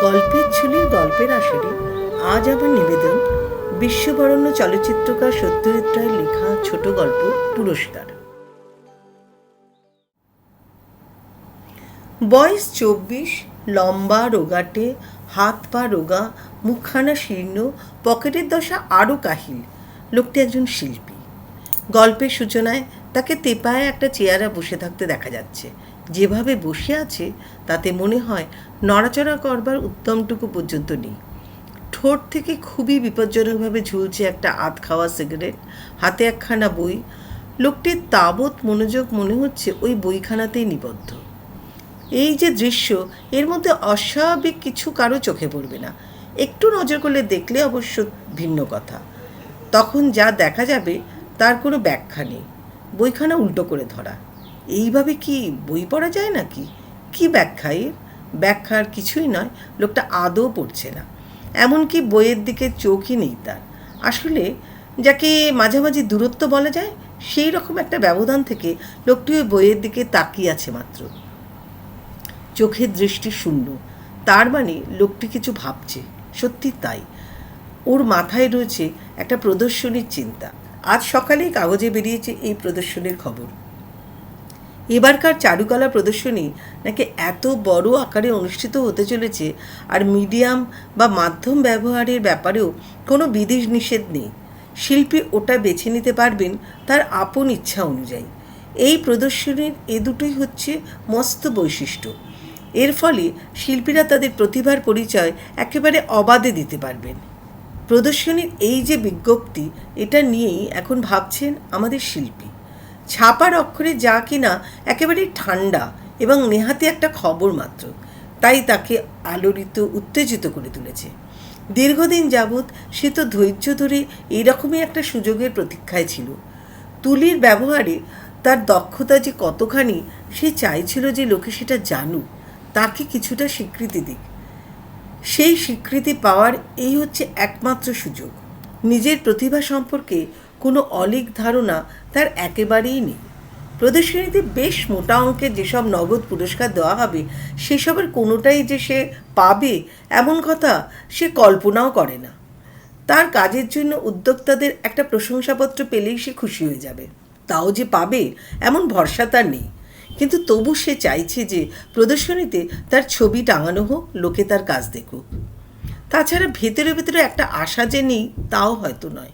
গল্পের ঝুলির গল্পের আসরে আজ আমার নিবেদন বিশ্ববরণ্য চলচ্চিত্রকার সত্যজিৎ রায়ের লেখা ছোট গল্প, পুরস্কার। বয়স চব্বিশ, লম্বা রোগাটে, হাত পা রোগা, মুখখানা শীর্ণ, পকেটের দশা আরও কাহিল। লোকটি একজন শিল্পী। গল্পের সূচনায় তাকে তেপায় একটা চেয়ারে বসে থাকতে দেখা যাচ্ছে। যেভাবে বসে আছে, তাতে মনে হয় নড়াচড়া করবার উত্তমটুকু পর্যন্ত নেই। ঠোঁট থেকে খুবই বিপজ্জনকভাবে ঝুলছে একটা আধ খাওয়া সিগারেট, হাতে একখানা বই। লোকটির তাবৎ মনোযোগ মনে হচ্ছে ওই বইখানাতেই নিবদ্ধ। এই যে দৃশ্য, এর মধ্যে অস্বাভাবিক কিছু কারও চোখে পড়বে না। একটু নজর করলে দেখলে অবশ্য ভিন্ন কথা। তখন যা দেখা যাবে, তার কোনো ব্যাখ্যা নেই। বইখানা উল্টো করে ধরা। এইভাবে কি বই পড়া যায় নাকি? কি ব্যাখ্যা এর? ব্যাখ্যার কিছুই নয়, লোকটা আদৌ পড়ছে না। এমনকি বইয়ের দিকে চোখই নেই তার। আসলে যাকে মাঝামাঝি দূরত্ব বলা যায়, সেই রকম একটা ব্যবধান থেকে লোকটি ওই বইয়ের দিকে তাকিয়ে আছে মাত্র। চোখের দৃষ্টি শূন্য। তার মানে লোকটি কিছু ভাবছে। সত্যি তাই। ওর মাথায় রয়েছে একটা প্রদর্শনীর চিন্তা। আজ সকালেই কাগজে বেরিয়েছে এই প্রদর্শনীর খবর। এবারকার চারুকলা প্রদর্শনী নাকি এত বড় আকারে অনুষ্ঠিত হতে চলেছে আর মিডিয়াম বা মাধ্যম ব্যবহারের ব্যাপারেও কোনো বিধির নিষেধ নেই। শিল্পী ওটা বেছে নিতে পারবেন তার আপন ইচ্ছা অনুযায়ী। এই প্রদর্শনীর এ দুটোই হচ্ছে মস্ত বৈশিষ্ট্য। এর ফলে শিল্পীরা তাদের প্রতিভার পরিচয় একেবারে অবাধে দিতে পারবেন। প্রদর্শনীর এই যে বিজ্ঞপ্তি, এটা নিয়েই এখন ভাবছেন আমাদের শিল্পী। ছাপার অক্ষরে যা কিনা একেবারেই ঠান্ডা এবং নেহাতি একটা খবর মাত্র। তাই তাকে আলোড়িত, উত্তেজিত করে তুলেছে। দীর্ঘদিন যাবৎ সে তো ধৈর্য ধরে এইরকমই একটা সুযোগের প্রতীক্ষায় ছিল। তুলির ব্যবহারে তার দক্ষতা যে কতখানি, সে চাইছিল যে লোকে সেটা জানুক, তাকে কিছুটা স্বীকৃতি দিক। সেই স্বীকৃতি পাওয়ার এই হচ্ছে একমাত্র সুযোগ। নিজের প্রতিভা সম্পর্কে কোনো অলিক ধারণা তার একেবারেই নেই। প্রদর্শনীতে বেশ মোটা অঙ্কের যেসব নগদ পুরস্কার দেওয়া হবে, সেসবের কোনোটাই যে সে পাবে এমন কথা সে কল্পনাও করে না। তার কাজের জন্য উদ্যোক্তাদের একটা প্রশংসাপত্র পেলেই সে খুশি হয়ে যাবে। তাও যে পাবে এমন ভরসা তার নেই। কিন্তু তবু সে চাইছে যে প্রদর্শনীতে তার ছবি টাঙানো হোক, লোকে তার কাজ দেখুক। তাছাড়া ভেতরে ভেতরে একটা আশা যে নেই, তাও হয়তো নয়।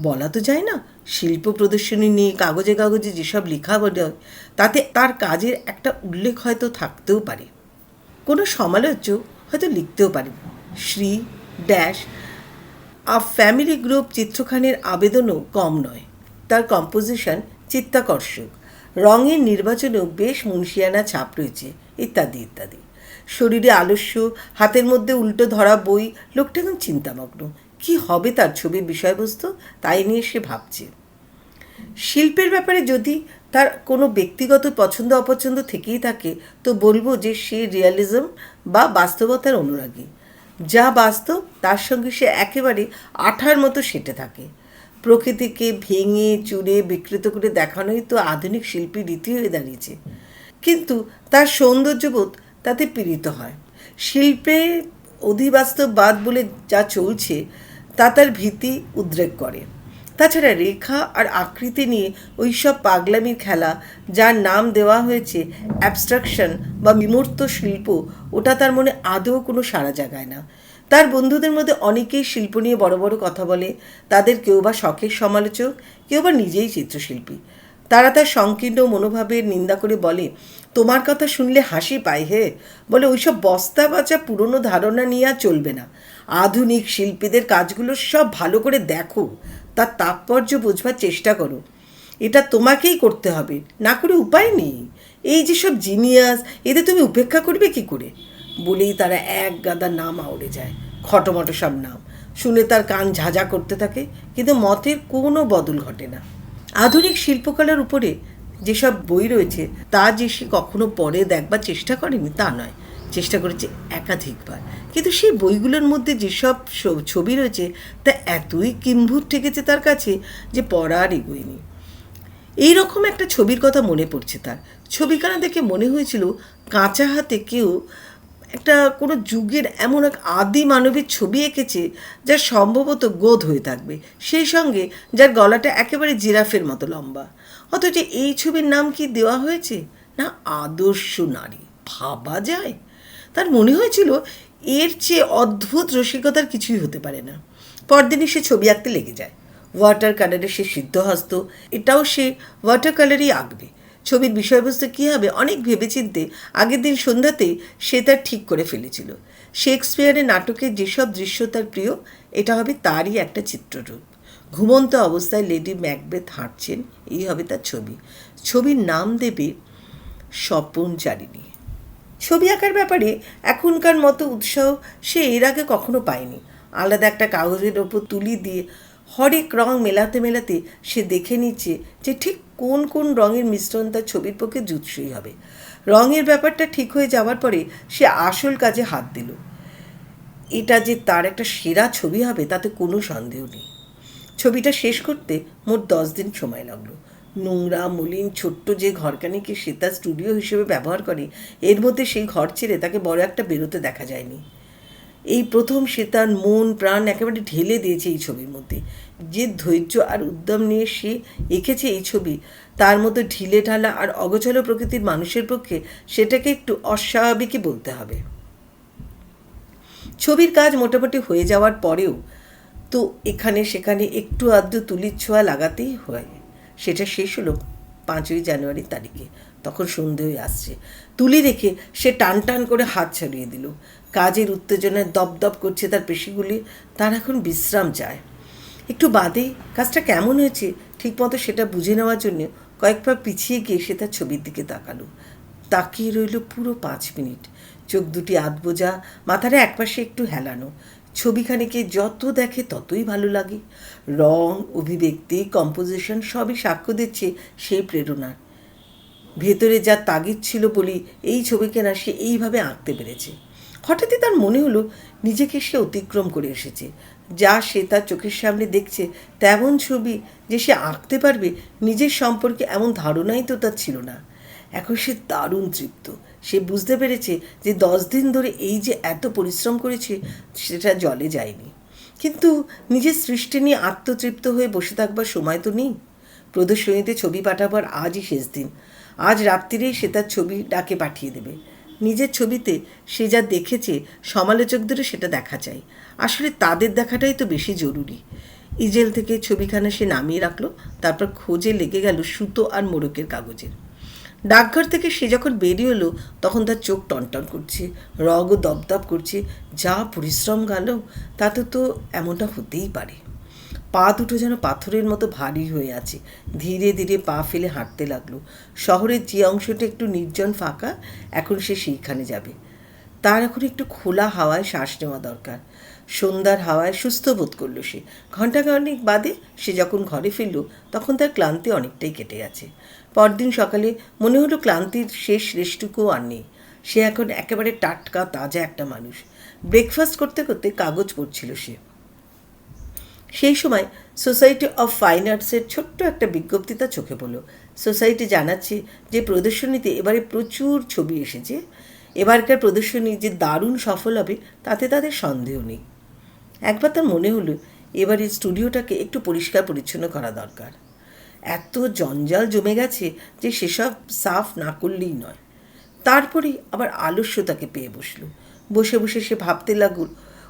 বলা তো যায় না। শিল্প প্রদর্শনী নিয়ে কাগজে কাগজে যেসব লেখা বলে তাতে তার কাজের একটা উল্লেখ হয়তো থাকতেও পারে। কোনো সমালোচক হয়তো লিখতেও পারে। Shri dash, a family group চিত্রখানের আবেদনও কম নয়। তার কম্পোজিশন চিত্তাকর্ষক। রঙের নির্বাচনেও বেশ মুন্সিয়ানা ছাপ রয়েছে, ইত্যাদি ইত্যাদি। শরীরে আলস্য, হাতের মধ্যে উল্টো ধরা বই, লোকটা এখন চিন্তামগ্ন। কি হবে তার ছবির বিষয়বস্তু? তাই নিয়ে সে ভাবছে। শিল্পের ব্যাপারে যদি তার কোনো ব্যক্তিগত পছন্দ অপছন্দ থেকেই থাকে, তো বলব যে সে রিয়ালিজম বা বাস্তবতার অনুরাগী। যা বাস্তব, তার সঙ্গে সে একেবারে আঠার মতো সেটে থাকে। প্রকৃতিকে ভেঙে, চুরে, বিকৃত করে দেখানোই তো আধুনিক শিল্পী রীতি হয়ে দাঁড়িয়েছে। কিন্তু তার সৌন্দর্যবোধ তাতে পীড়িত হয়। শিল্পে অধিবাস্তববাদ বলে যা চলছে তা তার ভীতি উদ্রেক করে। তাছাড়া রেখা আর আকৃতি নিয়ে ওই সব পাগলামির খেলা, যার নাম দেওয়া হয়েছে অ্যাবস্ট্রাকশন বা বিমূর্ত শিল্প, ওটা তার মনে আদৌ কোনো সাড়া জাগায় না। তার বন্ধুদের মধ্যে অনেকেই শিল্প নিয়ে বড় বড় কথা বলে, তাদের কেউ বা শখের সমালোচক, কেউ বা নিজেই চিত্রশিল্পী। তারা তার সংকীর্ণ মনোভাবের নিন্দা করে বলে, তোমার কথা শুনলে হাসি পায় হে? বলে, ওইসব বস্তা বাঁচা পুরনো ধারণা নিয়ে আর চলবে না। আধুনিক শিল্পীদের কাজগুলো সব ভালো করে দেখো, তার তাৎপর্য বোঝবার চেষ্টা করো। এটা তোমাকেই করতে হবে, না করে উপায় নেই। এই যেসব জিনিয়াস, এদের তুমি উপেক্ষা করবে কি করে? বলেই তারা এক গাদা নাম আউড়ে যায়, খটোমটো সব নাম। শুনে তার কান ঝাঁঝা করতে থাকে, কিন্তু মতের কোনো বদল ঘটে না। আধুনিক শিল্পকলার উপরে যেসব বই রয়েছে, তা যে সে কখনো পরে দেখবার চেষ্টা করেনি, তা নয়। চেষ্টা করেছে একাধিকবার। কিন্তু সেই বইগুলোর মধ্যে যেসব ছবি রয়েছে, তা এতই কিম্ভূত ঠেকেছে তার কাছে যে পড়া আর এগোয়নি। এই রকম একটা ছবির কথা মনে পড়ছে তার। ছবিখানা দেখে মনে হয়েছিল কাঁচা হাতে কেউ একটা কোনো যুগের এমন এক আদি মানবের ছবি এঁকেছে যা সম্ভবত গোধ হয়ে থাকবে, সেই সঙ্গে যার গলাটা একেবারে জিরাফের মতো লম্বা। অথচ এই ছবির নাম কি দেওয়া হয়েছে? না আদর্শ নারী। ভাবা যায়? মনে হয়েছিল এর চেয়ে অদ্ভুত রসিকতার কিছুই হতে পারে না। পরদিনই সে ছবি আঁকতে লেগে যায়। ওয়াটার কালারে সে সিদ্ধহস্ত, এটাও সে ওয়াটার কালারই আঁকবে। ছবির বিষয়বস্তু কী হবে অনেক ভেবেচিন্তে আগের দিন সন্ধ্যাতেই সে তার ঠিক করে ফেলেছিল। শেক্সপিয়ারের নাটকের যেসব দৃশ্য তার প্রিয়, এটা হবে তারই একটা চিত্ররূপ। ঘুমন্ত অবস্থায় লেডি ম্যাকবেথ হাঁটছেন, এই হবে তার ছবি। ছবির নাম দেবে স্বপন চারিণী। ছবি আঁকার ব্যাপারে এখনকার মতো উৎসাহ সে এর আগে কখনো পায়নি। আলাদা একটা কাগজের ওপর তুলি দিয়ে হরেক রং মেলাতে মেলাতে সে দেখে নিচ্ছে যে ঠিক কোন কোন রঙের মিশ্রণ তার ছবির পক্ষে জুৎসই হবে। রঙের ব্যাপারটা ঠিক হয়ে যাওয়ার পরে সে আসল কাজে হাত দিল। এটা যে তার একটা সেরা ছবি হবে তাতে কোনো সন্দেহ নেই। ছবিটা শেষ করতে মোট দশ দিন সময় লাগল। নোংরা, মলিন, ছোট্ট যে ঘরখানিকে সে তার স্টুডিও হিসেবে ব্যবহার করে, এর মধ্যে সেই ঘর ছেড়ে তাকে বড় একটা বেরোতে দেখা যায়নি। এই প্রথম সে তার মন, প্রাণ একেবারে ঢেলে দিয়েছে এই ছবির মধ্যে। যে ধৈর্য আর উদ্যম নিয়ে সে এঁকেছে এই ছবি, তার মতো ঢিলে ঢালা আর অগোচর প্রকৃতির মানুষের পক্ষে সেটাকে একটু অস্বাভাবিকই বলতে হবে। ছবির কাজ মোটামুটি হয়ে যাওয়ার পরেও তো এখানে সেখানে একটু আধটু তুলির ছোঁয়া লাগাতেই হয়। সেটা শেষ হলো পাঁচই জানুয়ারি তারিখে। তখন সন্ধে হয়ে আসছে। তুলি রেখে সে টান টান করে হাত ছাড়িয়ে দিল। কাজের উত্তেজনায় দপদপ করছে তার পেশিগুলি। তার এখন বিশ্রাম চায়। একটু বাদেই কাজটা কেমন হয়েছে ঠিকমতো সেটা বুঝে নেওয়ার জন্য কয়েক পা পিছিয়ে গিয়ে সে তার ছবির দিকে তাকালো। তাকিয়ে রইল পুরো পাঁচ মিনিট। চোখ দুটি আধবোজা, মাথাটা একপাশে একটু হেলানো। ছবিখানিকে যত দেখে ততই ভালো লাগে। রং, অভিব্যক্তি কম্পোজিশন সবই সাক্ষ্য দিচ্ছে সেই প্রেরণার। ভেতরে যা তাগিদ ছিল বলেই এই ছবিকে না সে এইভাবে আঁকতে পেরেছে। হঠাৎই তার মনে হলো নিজেকে সে অতিক্রম করে এসেছে। যা সে তার চোখের সামনে দেখছে তেমন ছবি যে সে আঁকতে পারবে নিজের সম্পর্কে এমন ধারণাই তো তার ছিল না। এখন সে দারুণ তৃপ্ত। সে বুঝতে পেরেছে যে দশ দিন ধরে এই যে এত পরিশ্রম করেছে, সেটা জলে যায়নি। কিন্তু নিজের সৃষ্টি নিয়ে আত্মতৃপ্ত হয়ে বসে থাকবার সময় তো নেই। প্রদর্শনীতে ছবি পাঠাবার আজই শেষ দিন। আজ রাত্রিরেই সে তার ছবি ডাকে পাঠিয়ে দেবে। নিজের ছবিতে সে যা দেখেছে, সমালোচকদেরও সেটা দেখা চাই। আসলে তাদের দেখাটাই তো বেশি জরুরি। ইজেল থেকে ছবিখানা সে নামিয়ে রাখল, তারপর খোঁজে লেগে গেল সুতো আর মোড়কের কাগজের। ডাকঘর থেকে সে যখন বেরিয়ে এলো, তখন তার চোখ টনটন করছে, রগও দপদপ করছে, যা পরিশ্রম গেল, তাতে তো এমনটা হতেই পারে। পা দুটো যেন পাথরের মতো ভারী হয়ে আছে, ধীরে ধীরে পা ফেলে হাঁটতে লাগল। শহরের যে অংশটা একটু নির্জন ফাঁকা, এখন সে সেইখানে যাবে। তার এখন একটু খোলা হাওয়ায় শ্বাস নেওয়া দরকার। সন্ধ্যার হাওয়ায় সুস্থ বোধ করল সে। ঘণ্টাখানেক বাদে সে যখন ঘরে ফিরল, তখন তার ক্লান্তি অনেকটাই কেটে গেছে। পরদিন সকালে মনে হলো ক্লান্তির শেষ রেশটুকুও আর নেই। সে এখন একেবারে টাটকা, তাজা একটা মানুষ। ব্রেকফাস্ট করতে করতে কাগজ পড়ছিল সে। সেই সময় সোসাইটি অফ ফাইন আর্টসের ছোট্ট একটা বিজ্ঞপ্তি তার চোখে পড়ল। সোসাইটি জানাচ্ছে যে প্রদর্শনীতে এবারে প্রচুর ছবি এসেছে। এবারকার প্রদর্শনী যে দারুণ সফল হবে, তাতে তাদের সন্দেহ নেই। একবার তার মনে হলো এবার স্টুডিওটাকে একটু পরিষ্কার পরিচ্ছন্ন করা দরকার। এত জঞ্জাল জমে গেছে যে সেসব সাফ না করলেই নয়। তারপরে আবার আলস্য তাকে পেয়ে বসল। বসে বসে সে ভাবতে লাগল,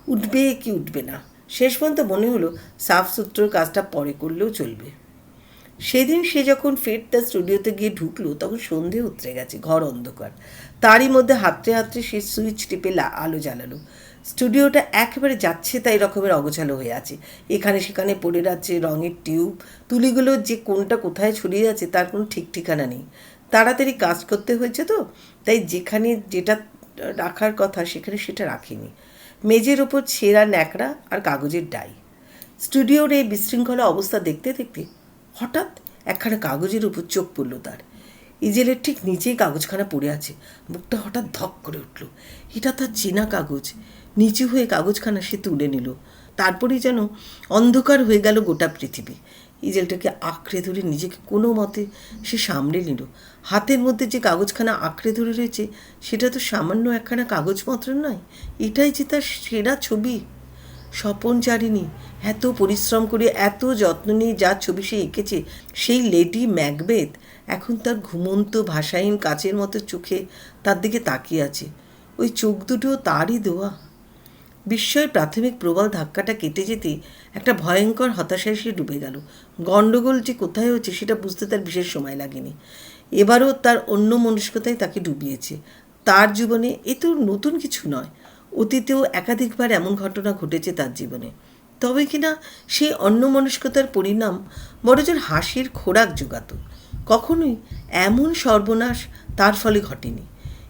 উঠবে কি উঠবে না? শেষ পর্যন্ত মনে হলো সাফ সুতরোর কাজটা পরে করলেও চলবে। সেদিন সে যখন ফের তার স্টুডিওতে গিয়ে ঢুকলো, তখন সন্ধে উতরে গেছে, ঘর অন্ধকার। তারই মধ্যে হাতড়ে হাতড়ে সে সুইচ টিপে আলো জ্বালালো। স্টুডিওটা একেবারে যাচ্ছে তাই রকমের অগোছালো হয়ে আছে। এখানে সেখানে পড়ে যাচ্ছে রঙের টিউব, তুলিগুলো যে কোনটা কোথায় ছড়িয়ে যাচ্ছে তার কোনো ঠিক ঠিকানা নেই। তাড়াতাড়ি কাজ করতে হয়েছে তো, তাই যেখানে যেটা রাখার কথা সেখানে সেটা রাখিনি। মেজের ওপর ছেঁড়া ন্যাকড়া আর কাগজের ডাই। স্টুডিওর এই বিশৃঙ্খলা অবস্থা দেখতে দেখতে হঠাৎ একখানা কাগজের উপর চোখ পড়ল তার। ইজেলের ঠিক নিচেই কাগজখানা পড়ে আছে। মুখটা হঠাৎ ধক করে উঠল। এটা তার চেনা কাগজ। নিচু হয়ে কাগজখানা সে তুলে নিল। তারপরেই যেন অন্ধকার হয়ে গেল গোটা পৃথিবী। ইজেলটাকে আঁকড়ে ধরে নিজেকে কোনো মতে সে সামলে নিল। হাতের মধ্যে যে কাগজখানা আঁকড়ে ধরে রয়েছে, সেটা তো সামান্য একখানা কাগজপত্র নয়, এটাই যে তার সেরা ছবি। স্বপন চারিণী এত পরিশ্রম করে, এত যত্ন নিয়ে যা ছবি সে এঁকেছে, সেই লেডি ম্যাকবেথ এখন তার ঘুমন্ত ভাষাহীন কাচের মতো চোখে তার দিকে তাকিয়ে আছে। ওই চোখ দুটো তারই দেওয়া বিস্ময়ের প্রাথমিক প্রবল ধাক্কাটা কেটে যেতে একটা ভয়ঙ্কর হতাশায় সে ডুবে গেল। গণ্ডগোল যে কোথায় হচ্ছে সেটা বুঝতে তার বিশেষ সময় লাগেনি। এবারও তার অন্য মনস্কতাই তাকে ডুবিয়েছে। তার জীবনে এ তো নতুন কিছু নয়। অতীতেও একাধিকবার এমন ঘটনা ঘটেছে তার জীবনে। তবে কিনা সেই অন্যমনস্কতার পরিণাম বড়জোর হাসির খোরাক জোগাত। কখনোই এমন সর্বনাশ তার ফলে ঘটেনি।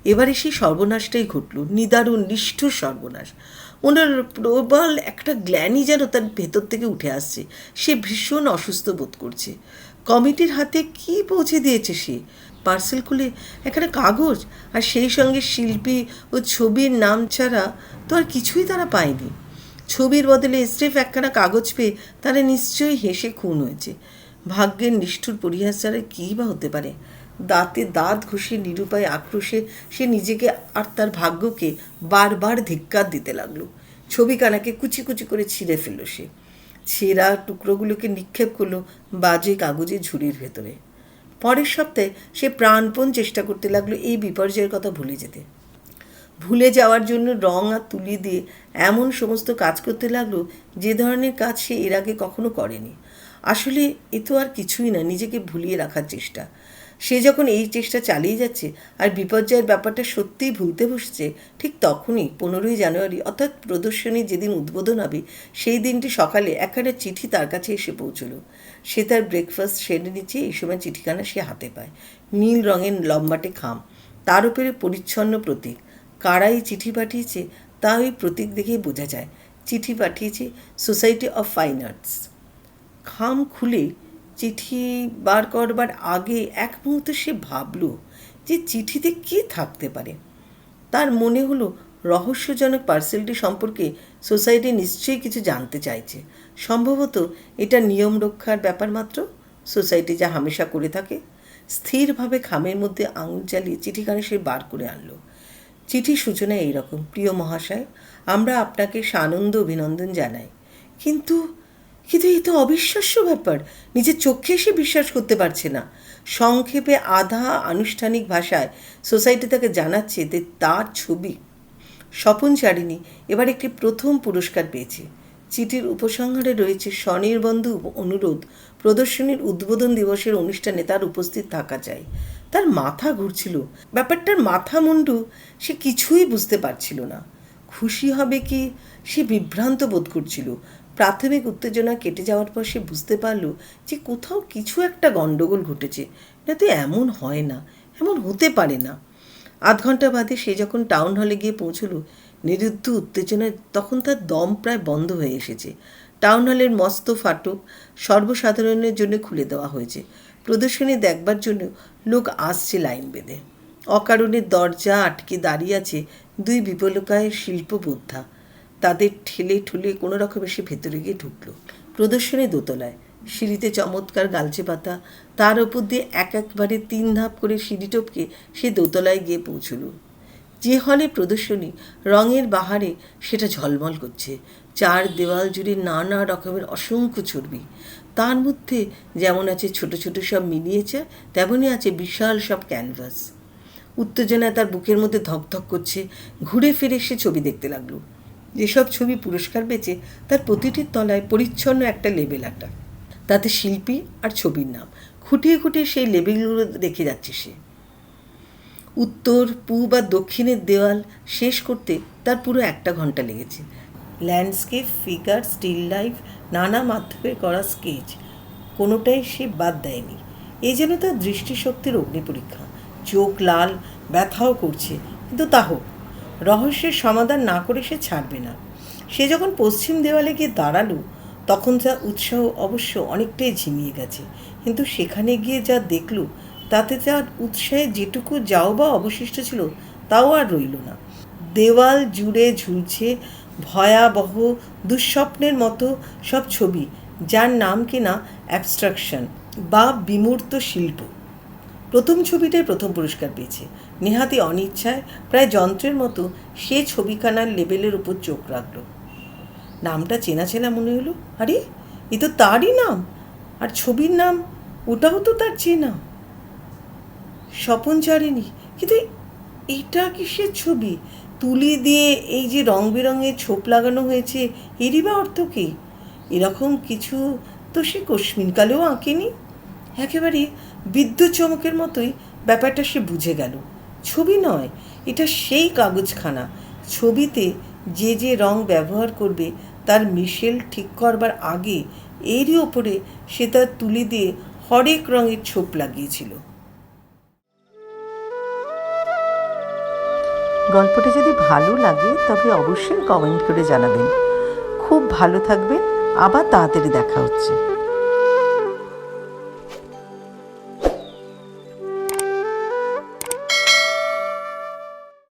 এবারে সেই সর্বনাশটাই ঘটল, নিদারুণ, নিষ্ঠুর সর্বনাশ। ওনার প্রবল একটা গ্ল্যানি যেন তার ভেতর থেকে উঠে আসছে। সে ভীষণ অসুস্থ বোধ করছে। কমিটির হাতে কি পৌঁছে দিয়েছে সে? পার্সেল খুলে একটা কাগজ আর সেই সঙ্গে শিল্পী ও ছবির নাম ছাড়া তো আর কিছুই তারা পায়নি। ছবির বদলে স্রেফ একখানা কাগজ পেয়ে তারা নিশ্চয়ই হেসে খুন হয়েছে। ভাগ্যের নিষ্ঠুর পরিহাস ছাড়া কী বা হতে পারে? দাঁতে দাঁত ঘষে নিরুপায় আক্রোশে সে নিজেকে আর তার ভাগ্যকে বারবার ধিক্কার দিতে লাগল। ছবিখানাকে কুচি কুচি করে ছিঁড়ে ফেলল সে। ছেঁড়া টুকরোগুলোকে নিক্ষেপ করল বাজে কাগজে ঝুড়ির ভেতরে। পরের সপ্তাহে সে প্রাণপণ চেষ্টা করতে লাগল এই বিপর্যয়ের কথা ভুলে যেতে। ভুলে যাওয়ার জন্য রং আর তুলি দিয়ে এমন সমস্ত কাজ করতে লাগল যে ধরনের কাজ সে এর আগে কখনো করেনি। আসলে এ তো আর কিছুই না, নিজেকে ভুলিয়ে রাখার চেষ্টা। সে যখন এই চেষ্টা চালিয়ে যাচ্ছে আর বিপর্যয়ের ব্যাপারটা সত্যিই ভুলতে বসছে, ঠিক তখনই পনেরোই জানুয়ারি, অর্থাৎ প্রদর্শনী যেদিন উদ্বোধন হবে, সেই দিনটি সকালে একখানা চিঠি তার কাছে এসে পৌঁছলো। সে তার ব্রেকফাস্ট সেরে নিচ্ছে এই সময় চিঠিখানা সে হাতে পায়। নীল রঙের লম্বাটে খাম, তার উপরে পরিচ্ছন্ন প্রতীক। কারাই চিঠি পাঠিয়েছে, তা ওই প্রতীক দেখেই বোঝা যায়। চিঠি পাঠিয়েছে সোসাইটি অফ ফাইন আর্টস খাম খুলে চিঠি বার করবার আগে এক মুহূর্তে সে ভাবল যে চিঠিতে কী থাকতে পারে। তার মনে হলো রহস্যজনক পার্সেলটি সম্পর্কে সোসাইটি নিশ্চয়ই কিছু জানতে চাইছে। সম্ভবত এটা নিয়ম রক্ষার ব্যাপার মাত্র। সোসাইটি যা হামেশা করে থাকে, স্থিরভাবে খামের মধ্যে আঙুল চালিয়ে চিঠিখানি সে বার করে আনলো। চিঠির সূচনা এইরকম, প্রিয় মহাশয়, আমরা আপনাকে সানন্দ অভিনন্দন জানাই। কিন্তু কিন্তু এই তো অবিশ্বাস্য ব্যাপার। নিজের চোখে সে বিশ্বাস করতে পারছে না। সংক্ষেপে আধা আনুষ্ঠানিক ভাষায় সোসাইটি তাকে জানাচ্ছে যে তার ছবি স্বপন চারিণী এবার একটি প্রথম পুরস্কার পেয়েছে। চিঠির উপসংহারে রয়েছে স্বনির্বন্ধ অনুরোধ, প্রদর্শনীর উদ্বোধন দিবসের অনুষ্ঠানে তার উপস্থিত থাকা চাই। তার মাথা ঘুরছিল। ব্যাপারটার মাথা মুন্ডু সে কিছুই বুঝতে পারছিল না। খুশি হবে কি? সে বিভ্রান্ত বোধ করছিল। প্রাথমিক উত্তেজনা কেটে যাওয়ার পর সে বুঝতে পারল যে কোথাও কিছু একটা গণ্ডগোল ঘটেছে। যাতে এমন হয় না, এমন হতে পারে না। আধ ঘণ্টা বাদে সে যখন টাউন হলে গিয়ে পৌঁছলো, নিরুদ্ধ উত্তেজনায় তখন তার দম প্রায় বন্ধ হয়ে এসেছে। টাউন হলের মস্ত ফাটক সর্বসাধারণের জন্য খুলে দেওয়া হয়েছে। প্রদর্শনী দেখবার জন্য লোক আসছে লাইন বেঁধে। অকারণে দরজা আটকে দাঁড়িয়ে আছে দুই বিপলকায় শিল্পবোদ্ধা। তাদের ঠেলে ঠুলে কোনো রকমে সে ভেতরে গিয়ে ঢুকলো। প্রদর্শনী দোতলায়। সিঁড়িতে চমৎকার গালচে পাতা। তার ওপর দিয়ে এক একবারে তিন ধাপ করে সিঁড়ি টপকে সে দোতলায় গিয়ে পৌঁছল। যে হলে প্রদর্শনী রঙের বাহারে সেটা ঝলমল করছে। চার দেওয়াল জুড়ে নানা রকমের অসংখ্য ছবি। তার মধ্যে যেমন আছে ছোট ছোট সব মিনিয়েচার তেমনই আছে বিশাল সব ক্যানভাস। উত্তেজনায় তার বুকের মধ্যে ধকধক করছে। ঘুরে ফিরে সে ছবি দেখতে লাগল। যেসব ছবি পুরস্কার পেয়েছে, তার প্রতিটির তলায় পরিচ্ছন্ন একটা লেবেল আটা। তাতে শিল্পী আর ছবির নাম। খুঁটিয়ে খুঁটিয়ে সেই লেবেলগুলো দেখে যাচ্ছে সে। উত্তর, পূব আর দক্ষিণের দেওয়াল শেষ করতে তার পুরো একটা ঘণ্টা লেগেছে। ল্যান্ডস্কেপ ফিগার স্টিল লাইফ নানা মাধ্যমে করা স্কেচ কোনোটাই সে বাদ দেয়নি। এই যেন তার দৃষ্টিশক্তির অগ্নি পরীক্ষা চোখ লাল, ব্যথাও করছে, কিন্তু তা হোক। রহস্যের সমাধান না করে সে ছাড়বে না। সে যখন পশ্চিম দেওয়ালে গিয়ে দাঁড়াল, তখন যা উৎসাহ অবশ্য অনেকটাই ঝিমিয়ে গেছে। কিন্তু সেখানে গিয়ে যা দেখল, তাতে তার উৎসাহে যেটুকু যাও বা অবশিষ্ট ছিল, তাও আর রইল না। দেওয়াল জুড়ে ঝুলছে ভয়াবহ, দুঃস্বপ্নের মতো সব ছবি, যার নাম কিনা অ্যাবস্ট্রাকশন বা বিমূর্ত শিল্প। প্রথম ছবিটাই প্রথম পুরস্কার পেয়েছে। নেহাতি অনিচ্ছায় প্রায় যন্ত্রের মতো সে ছবিখানার লেবেলের উপর চোখ রাখল। নামটা চেনা চেনা মনে হলো। আরে, এ তো তারই নাম। আর ছবির নাম, ওটাও তো তার চেনা। স্বপন ছাড়েনি। কিন্তু এটা কিসের ছবি? তুলি দিয়ে এই যে রং বেরঙের ছোপ লাগানো হয়েছে, এরই বা অর্থ কী? এরকম কিছু তো সে কস্মিনকালেও আঁকেনি। একেবারে বিদ্যুৎ চমকের মতোই ব্যাপারটা সে বুঝে গেল। ছবি নয়, এটা সেই কাগজখানা। ছবিতে যে যে রং ব্যবহার করবে, তার মিশেল ঠিক করবার আগে এরই ওপরে সে তার তুলি দিয়ে হরেক রঙের ছোপ লাগিয়েছিল। গল্পটা যদি ভালো লাগে, তবে অবশ্যই কমেন্ট করে জানাবেন। খুব ভালো থাকবেন, আবার তাড়াতাড়ি দেখা হচ্ছে।